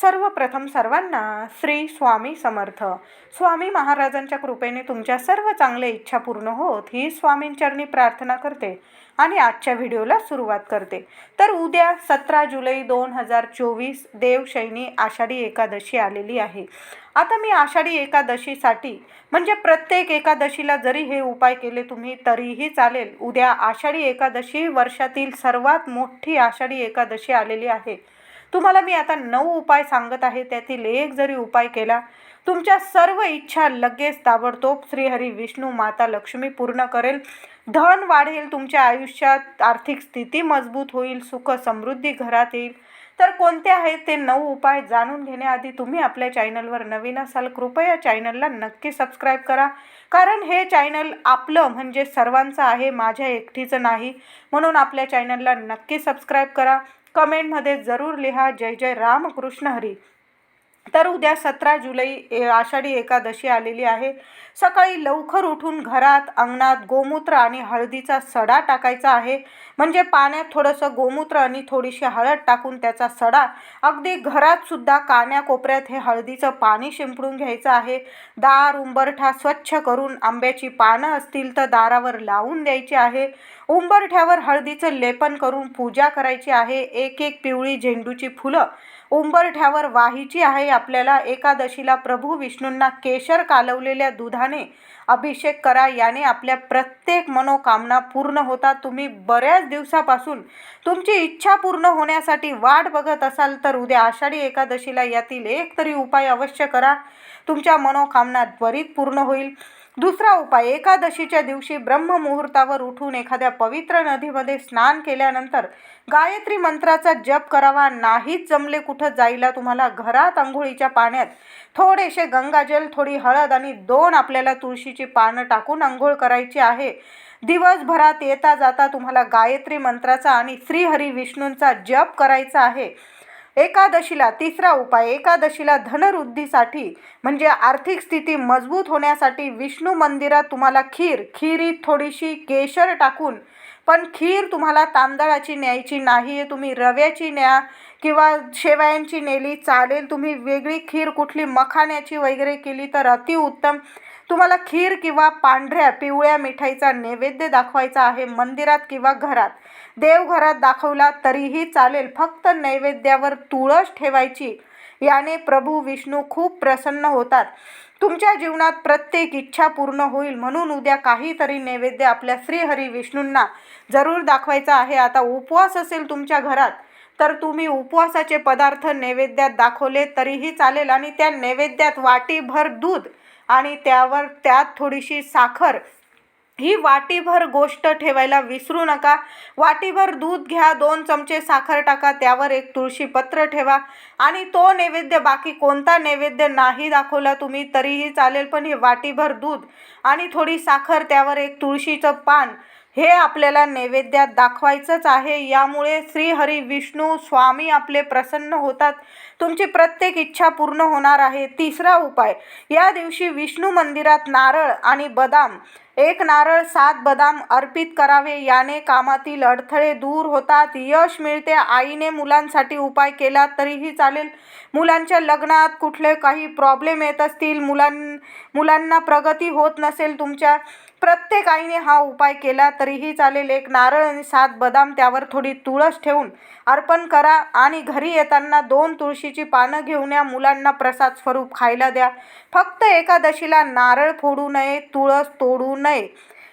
सर्वप्रथम सर्वांना श्री स्वामी समर्थ. स्वामी महाराजांच्या कृपेने तुमच्या सर्व चांगल्या इच्छा पूर्ण होत ही स्वामींचरणी प्रार्थना करते आणि आजच्या व्हिडिओला सुरुवात करते. तर उद्या सतरा जुलै दोन हजार चोवीस देवशैनी आषाढी एकादशी आलेली आहे. आता मी आषाढी एकादशीसाठी म्हणजे प्रत्येक एकादशीला जरी हे उपाय केले तुम्ही तरीही चालेल. उद्या आषाढी एकादशी वर्षातील सर्वात मोठी आषाढी एकादशी आलेली आहे. तुम्हाला मी आता नऊ उपाय सांगत आहे त्यातील एक जरी उपाय केला तुमच्या सर्व इच्छा लगेच ताबडतोब श्रीहरी विष्णू माता लक्ष्मी पूर्ण करेल. धन वाढेल तुमच्या आयुष्यात आर्थिक स्थिती मजबूत होईल सुख समृद्धी घरात येईल. तर कोणते आहेत ते नऊ उपाय जाणून घेण्याआधी तुम्ही आपल्या चॅनलवर नवीन असाल कृपया चॅनलला नक्की सबस्क्राईब करा. कारण हे चॅनल आपलं म्हणजे सर्वांचं आहे माझ्या एकटीचं नाही. म्हणून आपल्या चॅनलला नक्की सबस्क्राईब करा. कमेंटमध्ये जरूर लिहा. जय जय रामकृष्ण हरी. तर उद्या सतरा जुलै ए- आषाढी एकादशी आलेली आहे. सकाळी लवकर उठून घरात अंगणात गोमूत्र आणि हळदीचा सडा टाकायचा आहे. म्हणजे पाण्यात थोडंसं गोमूत्र आणि थोडीशी हळद टाकून त्याचा सडा अगदी घरातसुद्धा कान्या कोपऱ्यात हे हळदीचं पाणी शिंपडून घ्यायचं आहे. दार उंबरठा स्वच्छ करून आंब्याची पानं असतील तर दारावर लावून द्यायची आहे. उंबरठ्यावर हळदीचं लेपन करून पूजा करायची आहे. एक एक पिवळी झेंडूची फुलं उंबरठ्यावर वाहीची आहे. आपल्याला एकादशीला प्रभू विष्णूंना केशर कालवलेल्या दुधाने अभिषेक करा. याने आपल्या प्रत्येक मनोकामना पूर्ण होतात. तुम्ही बऱ्याच दिवसापासून तुमची इच्छा पूर्ण होण्यासाठी वाट बघत असाल तर उद्या आषाढी एकादशीला यातील एक तरी उपाय अवश्य करा. तुमच्या मनोकामना त्वरित पूर्ण होईल. दुसरा उपाय एकादशीच्या दिवशी ब्रह्ममुहूर्तावर उठून एखाद्या पवित्र नदीमध्ये स्नान केल्यानंतर गायत्री मंत्राचा जप करावा. नाहीच जमले कुठं जायला तुम्हाला घरात आंघोळीच्या पाण्यात थोडेसे गंगाजल थोडी हळद आणि दोन आपल्याला तुळशीची पानं टाकून आंघोळ करायची आहे. दिवसभरात येता जाता तुम्हाला गायत्री मंत्राचा आणि श्रीहरी विष्णूंचा जप करायचा आहे. एकादशीला तिसरा उपाय एकादशीला धनवृद्धीसाठी म्हणजे आर्थिक स्थिती मजबूत होण्यासाठी विष्णू मंदिरात तुम्हाला खीर खिरीत थोडीशी केशर टाकून पण खीर तुम्हाला तांदळाची न्यायची नाही आहे तुम्ही रव्याची न्या किंवा शेवयांची नेली चालेल. तुम्ही वेगळी खीर कुठली मखाण्याची वगैरे केली तर अतिउत्तम तुम्हाला खीर किंवा पांढऱ्या पिवळ्या मिठाईचा नैवेद्य दाखवायचा आहे मंदिरात किंवा घरात. देवघरात दाखवला तरीही चालेल. फक्त नैवेद्यावर तुळस ठेवायची. याने प्रभू विष्णू खूप प्रसन्न होतात. तुमच्या जीवनात प्रत्येक इच्छा पूर्ण होईल म्हणून उद्या काहीतरी नैवेद्य आपल्या श्रीहरी विष्णूंना जरूर दाखवायचा आहे. आता उपवास असेल तुमच्या घरात तर तुम्ही उपवासाचे पदार्थ नैवेद्यात दाखवले तरीही चालेल आणि त्या नैवेद्यात वाटीभर दूध आणि त्यावर त्यात थोडीशी साखर ही वाटीभर गोष्ट ठेवायला विसरू नका. वाटीभर दूध घ्या दोन चमचे साखर टाका त्यावर एक तुळशीपत्र ठेवा. आणि तो नैवेद्य बाकी कोणता नैवेद्य नाही दाखवला तुम्ही तरीही चालेल पण हे वाटीभर दूध आणि थोडी साखर त्यावर एक तुळशीचं पान हे आपल्याला नैवेद्यात दाखवायचंच आहे. यामुळे श्रीहरी विष्णू स्वामी आपले प्रसन्न होतात. तुमची प्रत्येक इच्छा पूर्ण होणार आहे. तिसरा उपाय या दिवशी विष्णू मंदिरात नारळ आणि बदाम एक नारळ सात बदाम अर्पित करावे. याने कामातील अडथळे दूर होतात. यश मिळते. आईने मुलांसाठी उपाय केला तरीही चालेल. मुलांच्या लग्नात कुठले काही प्रॉब्लेम येत असतील मुलां मुलांना प्रगती होत नसेल तुमच्या प्रत्येक आईने हा उपाय केला तरीही चालेल. एक नारळ आणि सात बदाम त्यावर थोडी तुळस ठेवून अर्पण करा आणि घरी येताना दोन तुळशीची पानं घेऊन या मुलांना प्रसाद स्वरूप खायला द्या. फक्त एकादशीला नारळ फोडू नये तुळस तोडून नये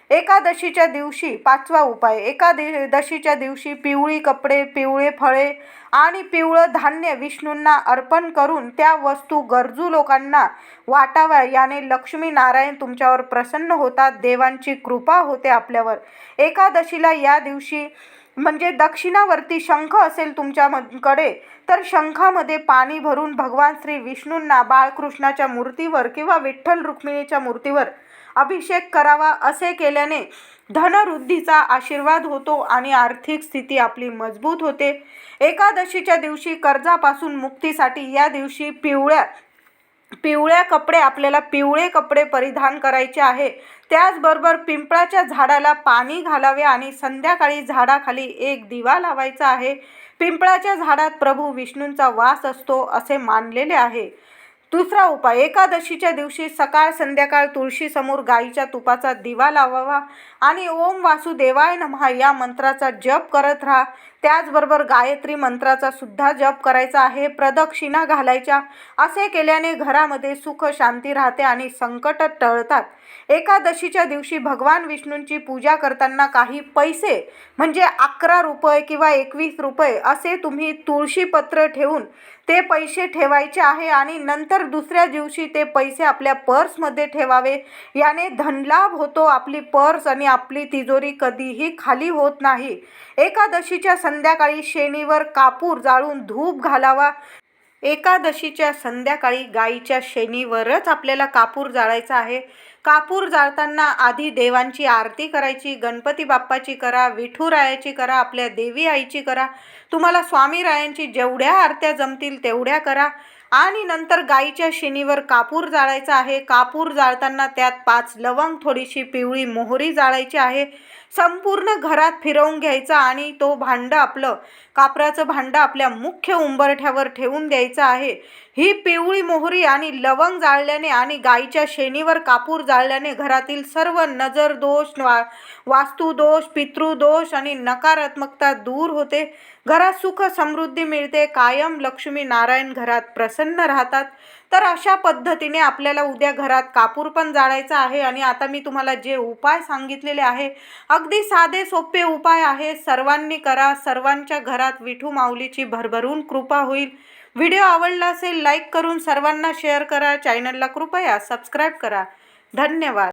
एकादशीच्या दिवशी पाचवा उपाय. एकादशीच्या दिवशी पिवळी कपडे पिवळे फळे आणि पिवळं धान्य विष्णूंना अर्पण करून त्या वस्तू गरजू लोकांना वाटाव्या. याने लक्ष्मी नारायण तुमच्यावर प्रसन्न होतात. देवांची कृपा होते आपल्यावर. एकादशीला या दिवशी म्हणजे दक्षिणावरती शंख असेल तुमच्याकडे तर शंखामध्ये पाणी भरून भगवान श्री विष्णूंना बाळकृष्णाच्या मूर्तीवर किंवा विठ्ठल रुक्मिणीच्या मूर्तीवर अभिषेक करावा असे केल्याने धनवृद्धीचा आशीर्वाद होतो आणि आर्थिक स्थिती आपली मजबूत होते. एकादशीच्या दिवशी कर्जापासून मुक्तीसाठी या दिवशी पिवळ्या पिवळ्या कपडे आपल्याला पिवळे कपडे परिधान करायचे आहे. त्याचबरोबर पिंपळाच्या झाडाला पाणी घालावे आणि संध्याकाळी झाडाखाली एक दिवा लावायचा आहे. पिंपळाच्या झाडात प्रभू विष्णूंचा वास असतो असे मानलेले आहे. दुसरा उपाय एकादशीच्या दिवशी सकाळ संध्याकाळ तुळशीसमोर गाईच्या तुपाचा दिवा लावावा आणि ओम वासुदेवाय नमहा या मंत्राचा जप करत राहा. त्याचबरोबर गायत्री मंत्राचा सुद्धा जप करायचा आहे. प्रदक्षिणा घालायच्या. असे केल्याने घरामध्ये सुख शांती राहते आणि संकट टळतात. एकादशीच्या दिवशी भगवान विष्णूंची पूजा करताना काही पैसे म्हणजे अकरा रुपये किंवा एकवीस रुपये असे तुम्ही तुळशीपत्र ठेवून ते पैसे ठेवायचे आहे आणि नंतर दुसऱ्या दिवशी ते पैसे आपल्या पर्समध्ये ठेवावे. याने धनलाभ होतो आपली पर्स आणि आपली तिजोरी कधीही खाली होत नाही. एकादशीच्या संध्याकाळी शेणीवर कापूर जाळून धूप घालावा. एकादशीच्या संध्याकाळी गाईच्या शेणीवरच आपल्याला कापूर जाळायचा आहे. कापूर जाळताना आधी देवांची आरती करायची गणपती बाप्पाची करा विठुरायाची करा आपल्या देवी आईची करा. तुम्हाला स्वामीरायांची जेवढ्या आरत्या जमतील तेवढ्या करा. आणि नंतर गाईच्या शेणीवर कापूर जाळायचा आहे. कापूर जाळताना त्यात पाच लवंग थोडीशी पिवळी मोहरी जाळायची आहे. संपूर्ण घरात फिरवून घ्यायचा आणि तो भांडं आपलं कापराचं भांडं आपल्या मुख्य उंबरठ्यावर ठेवून द्यायचं आहे. ही पिवळी मोहरी आणि लवंग जाळल्याने आणि गाईच्या शेणीवर कापूर जाळल्याने घरातील सर्व नजर दोष वा वास्तुदोष पितृदोष आणि नकारात्मकता दूर होते. घरात सुख समृद्धी मिळते. कायम लक्ष्मी नारायण घरात प्रसन्न राहतात. तर अशा पद्धतीने आपल्याला उद्या घरात कापूर पण जाळायचा आहे आणि आता मी तुम्हाला जे उपाय सांगितलेले आहे अगदी साधे सोपे उपाय आहे. सर्वांनी करा सर्वांच्या घरात विठू माऊलीची भरभरून कृपा होईल. व्हिडिओ आवडला असेल लाईक करून सर्वांना शेअर करा. चॅनलला कृपया सबस्क्राईब करा. धन्यवाद.